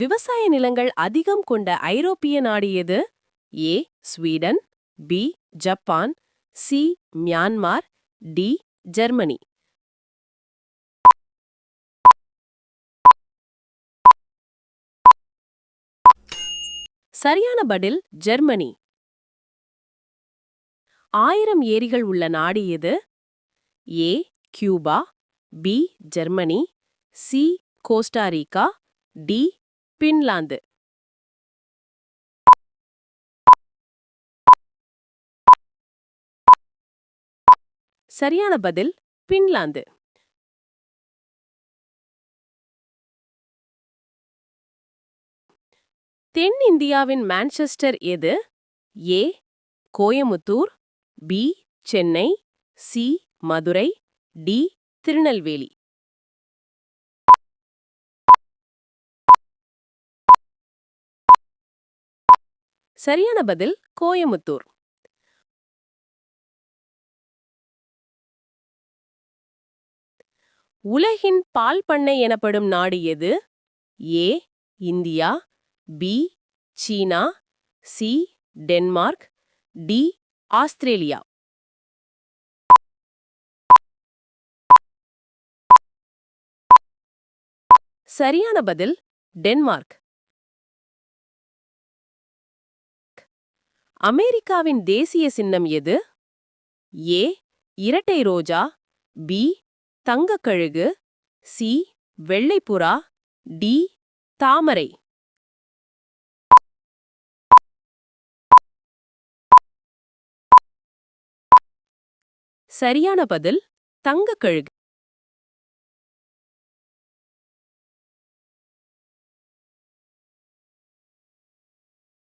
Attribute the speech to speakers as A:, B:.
A: விவசாய நிலங்கள் அதிகம் கொண்ட ஐரோப்பிய நாடு எது? A Sweden B Japan C Myanmar D Germany. சரியான பதில் ஜெர்மனி. ஆயிரம் ஏரிகள் உள்ள நாடு எது? A Cuba B Germany C Costa Rica D Finland. சரியான பதில் பின்லாந்து. தென் இந்தியாவின் மான்செஸ்டர் எது? A. Coimbatore B. Chennai C. Madurai D. Tirunelveli. சரியான பதில் கோயமுத்தூர் உலகின் பால் பண்ணை எனப்படும் நாடு எது? A India B China C Denmark D Australia. சரியான பதில் டென்மார்க். அமெரிக்காவின் தேசிய சின்னம் எது? ஏ. இரட்டை ரோஜா பி. தங்கக்கழுகு சி. வெள்ளைப்புறா டி. தாமரை. சரியான பதில் தங்கக்கழுகு.